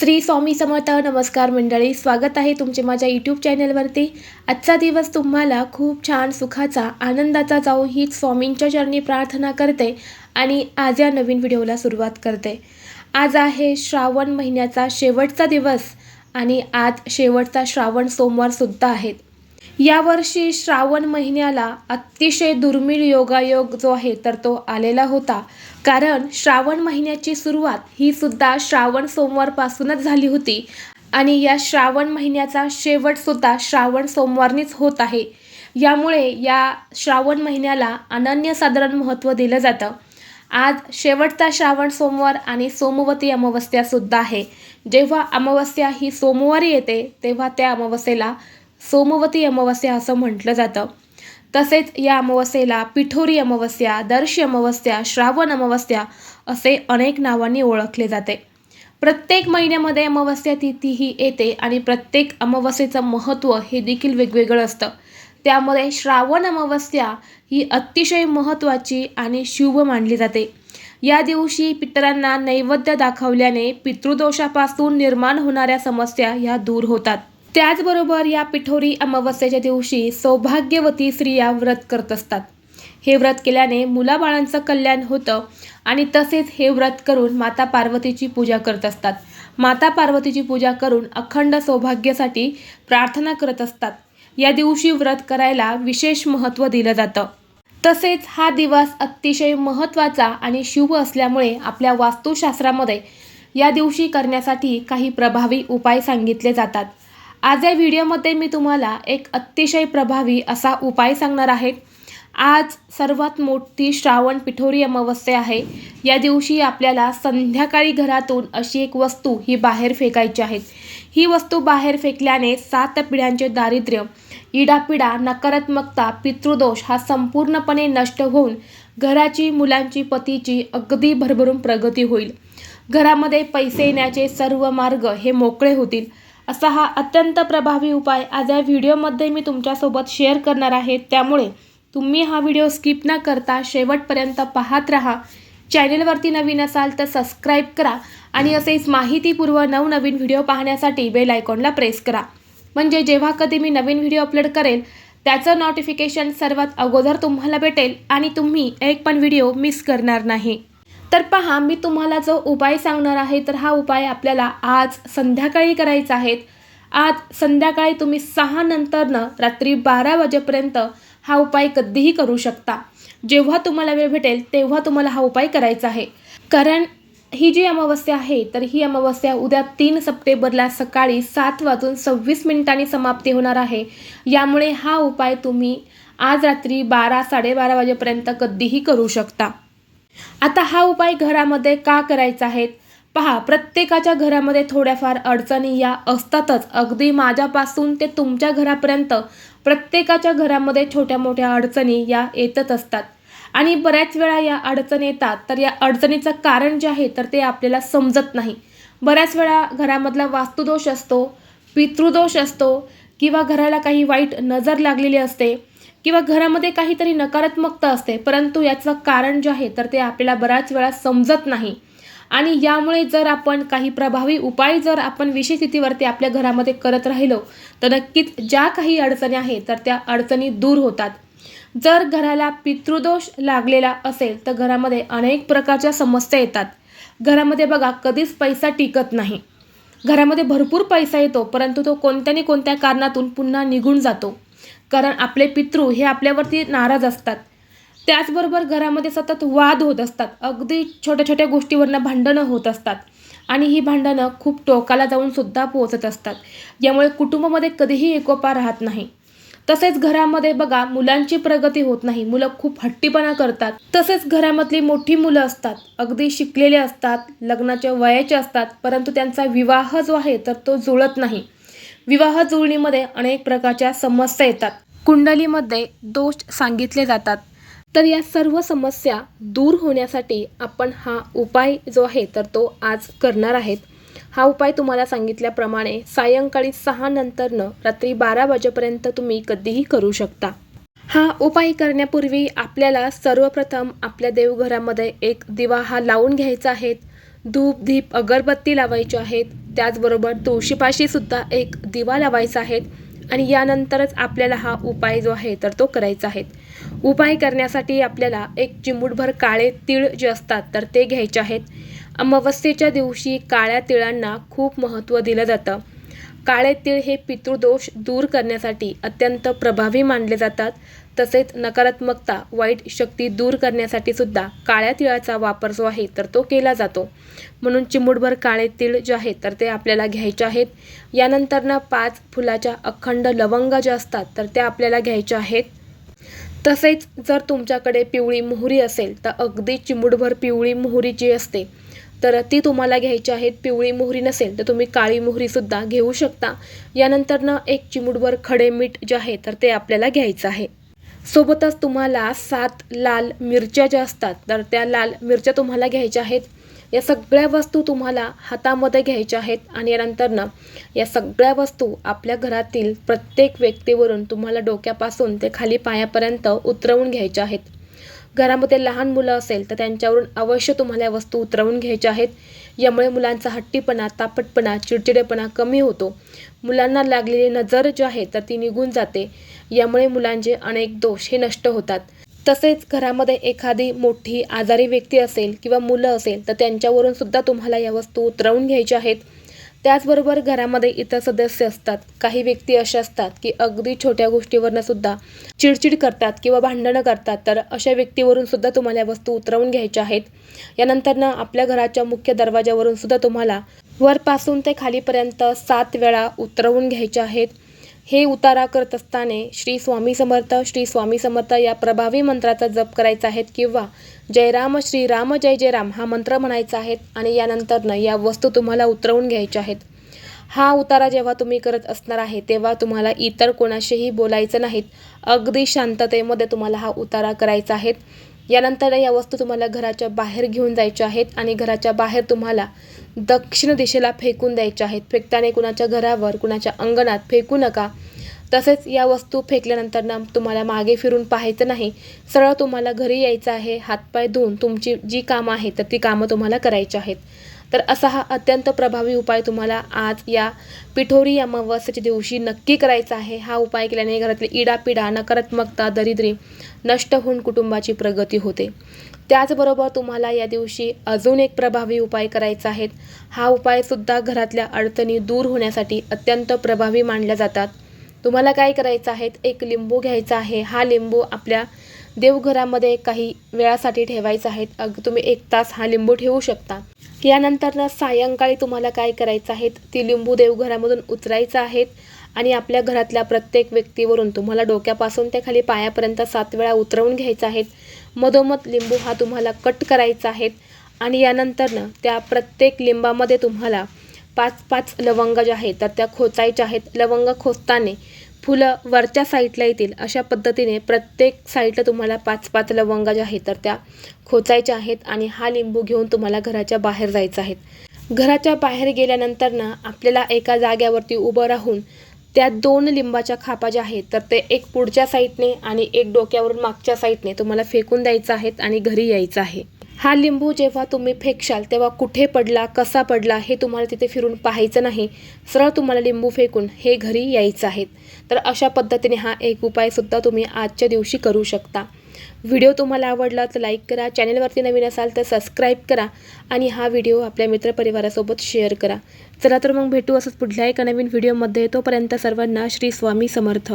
श्री स्वामी समर्थ नमस्कार मंडळी. स्वागत आहे तुमचे माझ्या यूट्यूब चॅनलवरती आजचा दिवस तुम्हाला खूप छान सुखाचा आनंदाचा जाऊ हीच स्वामींच्या चरणी प्रार्थना करते आणि आज या नवीन व्हिडिओला सुरुवात करते. आज आहे श्रावण महिन्याचा शेवटचा दिवस आणि आज शेवटचा श्रावण सोमवारसुद्धा आहेत यावर्षी श्रावण महिन्याला अतिशय दुर्मिळ योगायोग जो आहे तर तो आलेला होता. कारण श्रावण महिन्याची सुरुवात ही सुद्धा श्रावण सोमवारपासूनच झाली होती. आणि या श्रावण महिन्याचा शेवटसुद्धा श्रावण सोमवारनीच होत आहे. यामुळे या श्रावण महिन्याला अनन्यसाधारण महत्त्व दिलं जातं. आज शेवटचा श्रावण सोमवार आणि सोमवती अमावस्यासुद्धा आहे. जेव्हा अमावस्या ही सोमवारी येते तेव्हा त्या अमावस्येला सोमवती अमावस्या असं म्हटलं जातं. तसेच या अमावस्येला पिठोरी अमावस्या दर्शी अमावस्या श्रावण अमावस्या असे अनेक नावांनी ओळखले जाते. प्रत्येक महिन्यामध्ये अमावस्या तिथी ही येते आणि प्रत्येक अमावस्येचं महत्त्व हे देखील वेगवेगळं असतं. त्यामध्ये श्रावण अमावस्या ही अतिशय महत्त्वाची आणि शुभ मानली जाते. या दिवशी पितरांना नैवेद्य दाखवल्याने पितृदोषापासून निर्माण होणाऱ्या समस्या ह्या दूर होतात. त्याचबरोबर या पिठोरी अमावस्येच्या दिवशी सौभाग्यवती स्त्रिया व्रत करत असतात. हे व्रत केल्याने मुलाबाळांचं कल्याण होतं आणि तसेच हे व्रत करून माता पार्वतीची पूजा करत असतात. माता पार्वतीची पूजा करून अखंड सौभाग्यासाठी प्रार्थना करत असतात. या दिवशी व्रत करायला विशेष महत्त्व दिलं जातं. तसेच हा दिवस अतिशय महत्त्वाचा आणि शुभ असल्यामुळे आपल्या वास्तुशास्त्रामध्ये या दिवशी करण्यासाठी काही प्रभावी उपाय सांगितले जातात. आज या व्हिडिओमध्ये मी तुम्हाला एक अतिशय प्रभावी असा उपाय सांगणार आहे. आज सर्वात मोठी श्रावण पिठोरी अमावस्या आहे. या दिवशी आपल्याला संध्याकाळी घरातून अशी एक वस्तू ही बाहेर फेकायची आहे. ही वस्तू बाहेर फेकल्याने सात पिढ्यांचे दारिद्र्य इडापिडा नकारात्मकता पितृदोष हा संपूर्णपणे नष्ट होऊन घराची मुलांची पतीची अगदी भरभरून प्रगती होईल. घरामध्ये पैसे येण्याचे सर्व मार्ग हे मोकळे होतील. असा हा अत्यंत प्रभावी उपाय आज या व्हिडिओमध्ये मी तुमच्यासोबत शेअर करणार आहे. त्यामुळे तुम्ही हा व्हिडिओ स्किप न करता शेवटपर्यंत पाहत राहा. चॅनलवरती नवीन असाल तर सबस्क्राईब करा आणि असेच माहितीपूर्व नवनवीन व्हिडिओ पाहण्यासाठी बेल आयकॉनला प्रेस करा. म्हणजे जेव्हा कधी मी नवीन व्हिडिओ अपलोड करेल त्याचं नोटिफिकेशन सर्वात अगोदर तुम्हाला भेटेल आणि तुम्ही एक पण व्हिडिओ मिस करणार नाही. तर पहा मी तुम्हाला जो उपाय सांगणार आहे तर हा उपाय आपल्याला आज संध्याकाळी करायचा आहे. आज संध्याकाळी तुम्ही सहा नंतरनं रात्री बारा वाजेपर्यंत हा उपाय कधीही करू शकता. जेव्हा तुम्हाला वेळ भेटेल तेव्हा तुम्हाला हा उपाय करायचा आहे. कारण ही जी अमावस्या आहे तर ही अमावस्या उद्या तीन सप्टेंबरला सकाळी सात वाजून सव्वीस मिनिटांनी समाप्ती होणार आहे. यामुळे हा उपाय तुम्ही आज रात्री बारा साडेबारा वाजेपर्यंत कधीही करू शकता. आता हा उपाय घरामध्ये का करायचा आहे? पहा प्रत्येकाच्या घरामध्ये थोड्याफार अडचणी या असतातच. अगदी माझ्यापासून ते तुमच्या घरापर्यंत प्रत्येकाच्या घरामध्ये छोट्या मोठ्या अडचणी या येतच असतात. आणि बऱ्याच वेळा या अडचणी येतात. तर या अडचणीचं कारण जे आहे तर ते आपल्याला समजत नाही. बऱ्याच वेळा घरामधला वास्तुदोष असतो पितृदोष असतो किंवा घराला काही वाईट नजर लागलेली असते किंवा घरामध्ये काहीतरी नकारात्मकता असते परंतु याचं कारण जे आहे तर ते आपल्याला बऱ्याच वेळा समजत नाही. आणि यामुळे जर आपण काही प्रभावी उपाय जर आपण विषय स्थितीवरती आपल्या घरामध्ये करत राहिलो तर नक्कीच ज्या काही अडचणी आहेत तर त्या अडचणी दूर होतात. जर घराला पितृदोष लागलेला असेल तर घरामध्ये अनेक प्रकारच्या समस्या येतात. घरामध्ये बघा कधीच पैसा टिकत नाही. घरामध्ये भरपूर पैसा येतो परंतु तो कोणत्या ना कोणत्या कारणातून पुन्हा निघून जातो. कारण आपले पितृ हे आपल्यावरती नाराज असतात. त्याचबरोबर घरामध्ये सतत वाद होत असतात. अगदी छोट्या छोट्या गोष्टीवरनं भांडणं होत असतात. आणि ही भांडणं खूप टोकाला जाऊन सुद्धा पोहोचत असतात. यामुळे कुटुंबामध्ये कधीही एकोपा राहत नाही. तसेच घरामध्ये बघा मुलांची प्रगती होत नाही. मुलं खूप हट्टीपणा करतात. तसेच घरामधली मोठी मुलं असतात. अगदी शिकलेले असतात. लग्नाच्या वयाचे असतात. परंतु त्यांचा विवाह जो आहे तर तो जुळत नाही. विवाह जुळणीमध्ये अनेक प्रकारच्या समस्या येतात. कुंडलीमध्ये दोष सांगितले जातात. तर या सर्व समस्या दूर होण्यासाठी आपण हा उपाय जो आहे तर तो आज करणार आहेत. हा उपाय तुम्हाला सांगितल्याप्रमाणे सायंकाळी सहा नंतरनं रात्री बारा वाजेपर्यंत तुम्ही कधीही करू शकता. हा उपाय करण्यापूर्वी आपल्याला सर्वप्रथम आपल्या देवघरामध्ये एक दिवा हा लावून घ्यायचा आहे. धूप दीप अगरबत्ती लावायची आहेत. त्याचबरोबर तुळशीपाशीसुद्धा एक दिवा लावायचा आहे आणि यानंतरच आपल्याला हा उपाय जो आहे तर तो करायचा आहे. उपाय करण्यासाठी आपल्याला एक चिमूटभर काळे तीळ जे असतात तर ते घ्यायचे आहेत. अमावस्येच्या दिवशी काळ्या तिळांना खूप महत्त्व दिलं जातं. काळे तीळ हे पितृदोष दूर करण्यासाठी अत्यंत प्रभावी मानले जातात. तसेच नकारात्मकता वाईट शक्ती दूर करण्यासाठी सुद्धा काळ्या तिळाचा वापर जो आहे तर तो केला जातो. म्हणून चिमूटभर काळे तीळ जे आहेत तर ते आपल्याला घ्यायचे आहेत. यानंतर ना पाच फुलाच्या अखंड लवंगा ज्या असतात तर त्या आपल्याला घ्यायच्या आहेत. तसेच जर तुमच्याकडे पिवळी मोहरी असेल तर अगदी चिमूटभर पिवळी मोहरी जी असते तर ती तुम्हाला घ्यायची आहेत. पिवळी मोहरी नसेल तर तुम्ही काळी मोहरीसुद्धा घेऊ शकता. यानंतरनं एक चिमूटभर खडे मीठ जे आहे तर ते आपल्याला घ्यायचं आहे. सोबतच तुम्हाला सात लाल मिरच्या ज्या असतात तर त्या लाल मिरच्या तुम्हाला घ्यायच्या आहेत. या सगळ्या वस्तू तुम्हाला हातामध्ये घ्यायच्या आहेत आणि यानंतरनं या सगळ्या वस्तू आपल्या घरातील प्रत्येक व्यक्तीवरून तुम्हाला डोक्यापासून ते खाली पायापर्यंत उतरवून घ्यायच्या आहेत. घरामध्ये लहान मुलं असेल तर त्यांच्यावरून अवश्य तुम्हाला या वस्तू उतरवून घ्यायच्या आहेत. यामुळे मुलांचा हट्टीपणा तापटपणा चिडचिडेपणा कमी होतो. मुलांना लागलेली नजर जी आहे तर ती निघून जाते. यामुळे मुलांचे अनेक दोष हे नष्ट होतात. तसेच घरामध्ये एखादी मोठी आजारी व्यक्ती असेल किंवा मुलं असेल तर त्यांच्यावरून सुद्धा तुम्हाला या वस्तू उतरवून घ्यायच्या आहेत. त्याचबरोबर घरामध्ये इतर सदस्य असतात. काही व्यक्ती अशा असतात की अगदी छोट्या गोष्टीवरनं सुद्धा चिडचिड करतात किंवा भांडणं करतात. तर अशा व्यक्तीवरून सुद्धा तुम्हाला वस्तू उतरवून घ्यायच्या आहेत. यानंतरनं आपल्या घराच्या मुख्य दरवाजावरून सुद्धा तुम्हाला वरपासून ते खालीपर्यंत सात वेळा उतरवून घ्यायच्या आहेत. हे उतारा करत असताना श्री स्वामी समर्थ श्री स्वामी समर्थ या प्रभावी मंत्राचा जप करायचा आहे किंवा जय राम श्री राम जय जय राम हा मंत्र म्हणायचा आहे आणि यानंतरनं या वस्तू तुम्हाला उतरवून घ्यायच्या आहेत. हा उतारा जेव्हा तुम्ही करत असणार आहे तेव्हा तुम्हाला इतर कोणाशीही बोलायचं नाहीत. अगदी शांततेमध्ये तुम्हाला हा उतारा करायचा आहे यानंतर या वस्तू तुम्हाला घराच्या बाहेर घेऊन जायच्या आहेत आणि घराच्या बाहेर तुम्हाला दक्षिण दिशेला फेकून द्यायच्या आहेत. फेकताना कुणाच्या घरावर कुणाच्या अंगणात फेकू नका. तसेच या वस्तू फेकल्यानंतर ना तुम्हाला मागे फिरून पाहायचं नाही. सरळ तुम्हाला घरी यायचं आहे. हातपाय धुवून तुमची जी कामं आहेत तर ती कामं तुम्हाला करायची आहेत. तर असा हा अत्यंत प्रभावी उपाय तुम्हाला आज या पिठोरी अमावस्येच्या दिवशी नक्की करायचा आहे. हा उपाय केल्याने घरातली इडापिडा नकारात्मकता दरिद्री नष्ट होऊन कुटुंबाची प्रगती होते. त्याचबरोबर तुम्हाला या दिवशी अजून एक प्रभावी उपाय करायचा आहे. हा उपायसुद्धा घरातल्या अडचणी दूर होण्यासाठी अत्यंत प्रभावी मानल्या जातात. तुम्हाला काय करायचं आहे? एक लिंबू घ्यायचा आहे. हा लिंबू आपल्या देवघरामध्ये काही वेळासाठी ठेवायचं आहे अग तुम्ही एक तास हा लिंबू ठेवू शकता. यानंतर सायंकाळी तुम्हाला काय करायचं आहे ती लिंबू देवघरामधून उतरायचं आहेत आणि आपल्या घरातल्या प्रत्येक व्यक्तीवरून तुम्हाला डोक्यापासून ते खाली पायापर्यंत सात वेळा उतरवून घ्यायचा आहेत. मधोमध लिंबू हा तुम्हाला कट करायचा आहे आणि यानंतरनं त्या प्रत्येक लिंबामध्ये तुम्हाला पाच पाच लवंग ज्या आहेत तर त्या खोचायच्या आहेत. लवंग खोचताना फुलं वरच्या साईडला येतील अशा पद्धतीने प्रत्येक साईडला तुम्हाला पाच पाच लवंग ज्या आहेत तर त्या खोचायच्या आहेत आणि हा लिंबू घेऊन तुम्हाला घराच्या बाहेर जायचं आहे. घराच्या बाहेर गेल्यानंतर ना आपल्याला एका जाग्यावरती उभं राहून त्या दोन लिंबाच्या खापा ज्या आहेत तर ते एक पुढच्या साईडने आणि एक डोक्यावरून मागच्या साईडने तुम्हाला फेकून द्यायचं आहेत आणि घरी यायचं आहे. हा लिंबू जेव्हा तुम्ही फेकशाल तेव्हा कुठे पडला कसा पडला हे तुम्हाला तिथे फिरून पाहायचं नाही. सरळ तुम्हाला लिंबू फेकून हे घरी यायचं आहे. तर अशा पद्धतीने हा एक उपायसुद्धा तुम्ही आजच्या दिवशी करू शकता. व्हिडिओ तुम्हाला आवडला तर लाईक करा चॅनलवरती नवीन असाल तर सबस्क्राईब करा आणि हा व्हिडिओ आपल्या मित्रपरिवारासोबत शेअर करा. चला तर मग भेटू असंच पुढल्या एका नवीन व्हिडिओमध्ये. तोपर्यंत सर्वांना श्री स्वामी समर्थ.